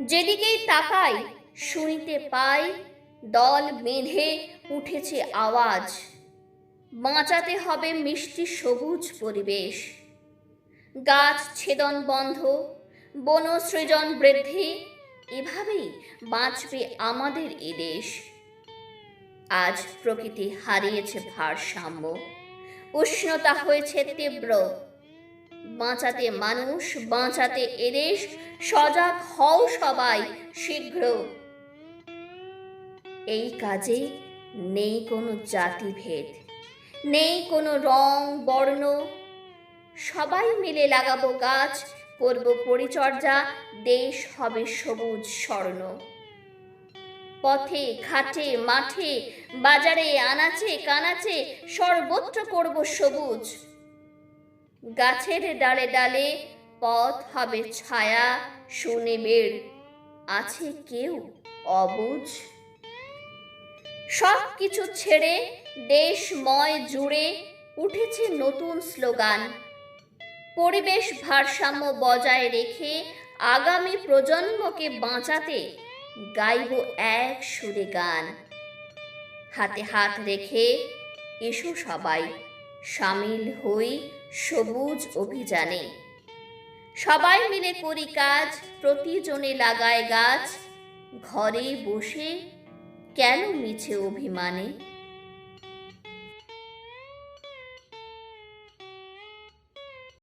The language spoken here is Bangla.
যেদিকেই তাকাই, শুনিতে পাই, দল বেঁধে উঠেছে আওয়াজ। বাঁচাতে হবে মিষ্টি সবুজ পরিবেশ। গাছ ছেদন বন্ধ, বনসৃজন বৃদ্ধি, এভাবেই বাঁচবে আমাদের এদেশ আজ প্রকৃতি হারিয়েছে ভারসাম্য, উষ্ণতা হয়েছে তীব্র বাঁচাতে মানুষ, বাঁচাতে এদেশ, সজাগ হও সবাই শীঘ্র। এই কাজে নেই কোনো জাতিভেদ, নেই কোনো রং, বর্ণ। সবাই মিলে লাগাবো গাছ, করব পরিচর্যা, দেশ হবে সবুজ স্বর্ণ। পথে, ঘাটে, মাঠে, বাজারে, আনাচে, কানাচে, সর্বত্র করব সবুজ। গাছের ডালে ডালে পথ হবে ছায়া সুনিবিড় আছে কেউ অবুঝ? সব কিছু ছেড়ে দেশময় জুড়ে উঠেছে নতুন স্লোগান। পরিবেশ ভারসাম্য বজায় রেখে আগামী প্রজন্মকে বাঁচাতে গাইব এক সুরে গান। হাতে হাত রেখে এসো সবাই। সামিল হই সবুজ অভিযানে। সবাই মিলে করি কাজ, প্রতিজনে লাগায় গাছ। ঘরে বসে কেন মিছে অভিমানে?